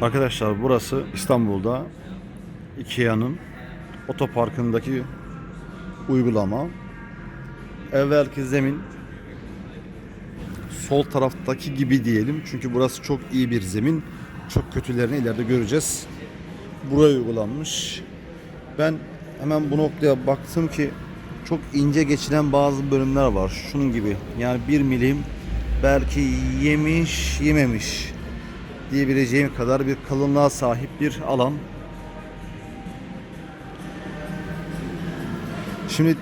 Arkadaşlar burası İstanbul'da Ikea'nın otoparkındaki uygulama. Evvelki zemin sol taraftaki gibi diyelim. Çünkü burası çok iyi bir zemin. Çok kötülerini ileride göreceğiz. Buraya uygulanmış. Ben hemen bu noktaya baktım ki çok ince geçilen bazı bölümler var. Şunun gibi. Yani bir milim belki yemiş yememiş diyebileceğim kadar bir kalınlığa sahip bir alan. Şimdi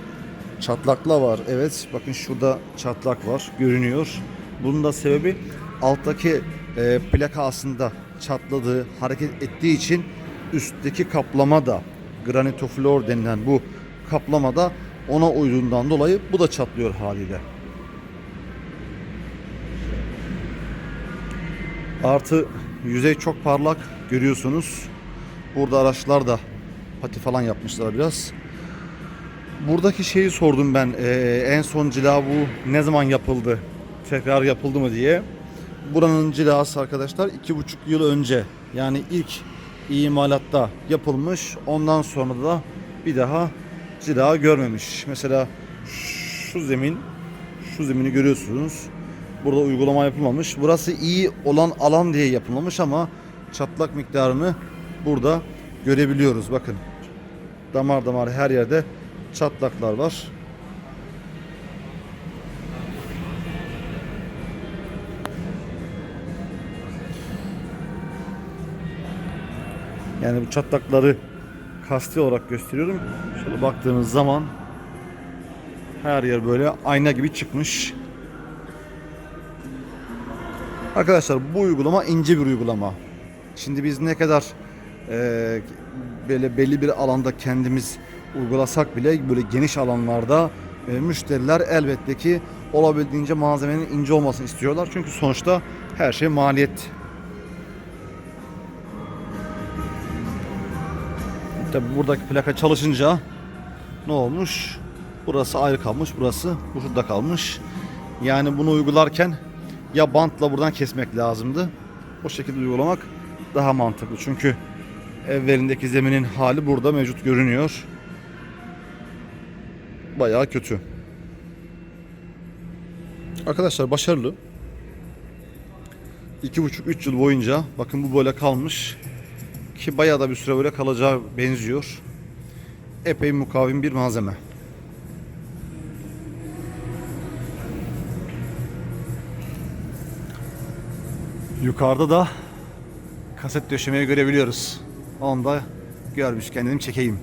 çatlakla var. Evet bakın şurada çatlak var görünüyor. Bunun da sebebi alttaki e, plaka aslında çatladığı, hareket ettiği için üstteki kaplama da granitoflor denilen bu kaplama da ona uyduğundan dolayı bu da çatlıyor haliyle. Artı yüzey çok parlak görüyorsunuz. Burada araçlar da pati falan yapmışlar biraz. Buradaki şeyi sordum ben eee, en son cila bu ne zaman yapıldı? Tekrar yapıldı mı diye. Buranın cilası arkadaşlar iki buçuk yıl önce yani ilk imalatta yapılmış. Ondan sonra da bir daha cila görmemiş. Mesela şu zemin şu zemini görüyorsunuz. Burada uygulama yapılmamış. Burası iyi olan alan diye yapılmamış ama çatlak miktarını burada görebiliyoruz. Bakın. Damar damar her yerde çatlaklar var. Yani bu çatlakları kasti olarak gösteriyorum. Şöyle baktığınız zaman her yer böyle ayna gibi çıkmış. Arkadaşlar bu uygulama ince bir uygulama. Şimdi biz ne kadar eee, böyle belli bir alanda kendimiz uygulasak bile böyle geniş alanlarda e, müşteriler elbette ki olabildiğince malzemenin ince olmasını istiyorlar. Çünkü sonuçta her şey maliyet. Tabi buradaki plaka çalışınca ne olmuş? Burası ayrı kalmış, burası burada kalmış. Yani bunu uygularken ya bantla buradan kesmek lazımdı. O şekilde uygulamak daha mantıklı. Çünkü evvelindeki zeminin hali burada mevcut görünüyor. Bayağı kötü. Arkadaşlar başarılı. 2,5-3 yıl boyunca bakın bu böyle kalmış. Ki bayağı da bir süre böyle kalacağı benziyor. Epey mukavim bir malzeme. Yukarıda da kaset döşemeyi görebiliyoruz. Onu da görmüş kendim çekeyim.